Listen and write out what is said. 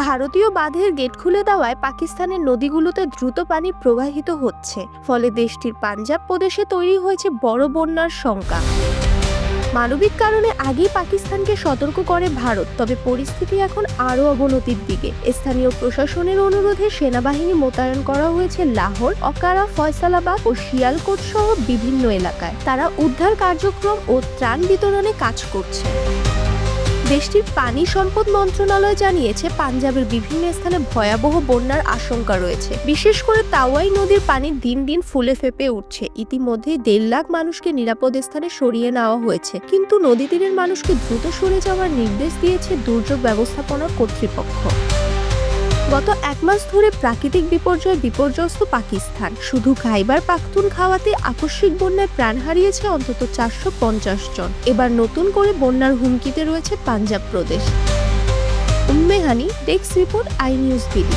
ভারতীয় বাঁধের গেট খুলে দেওয়ায় পাকিস্তানের নদীগুলোতে দ্রুত পানি প্রবাহিত হচ্ছে, ফলে দেশটির পাঞ্জাব প্রদেশে তৈরি হয়েছে বড় বন্যার শঙ্কা। মানবিক কারণে আগেই পাকিস্তানকে সতর্ক করে ভারত, তবে পরিস্থিতি এখন আরও অবনতির দিকে। স্থানীয় প্রশাসনের অনুরোধে সেনাবাহিনী মোতায়েন করা হয়েছে লাহোর, অকারা, ফয়সালাবাদ ও শিয়ালকোট সহ বিভিন্ন এলাকায়। তারা উদ্ধার কার্যক্রম ও ত্রাণ বিতরণে কাজ করছে। দেশটির পানি সম্পদ মন্ত্রণালয় জানিয়েছে, পাঞ্জাবের বিভিন্ন স্থানে ভয়াবহ বন্যার আশঙ্কা রয়েছে। বিশেষ করে তাওয়াই নদীর পানি দিন দিন ফুলে ফেপে উঠছে। ইতিমধ্যে দেড় লাখ মানুষকে নিরাপদ স্থানে সরিয়ে নেওয়া হয়েছে। কিন্তু নদী তীরের মানুষকে দ্রুত সরে যাওয়ার নির্দেশ দিয়েছে দুর্যোগ ব্যবস্থাপনা কর্তৃপক্ষ। গত এক মাস ধরে প্রাকৃতিক বিপর্যয় বিপর্যস্ত পাকিস্তান। শুধু খাইবার পাখতুন খাওয়াতে আকস্মিক বন্যায় প্রাণ হারিয়েছে অন্তত চারশো পঞ্চাশ জন। এবার নতুন করে বন্যার হুমকিতে রয়েছে পাঞ্জাব প্রদেশ। Ummehani desk report, I news BD.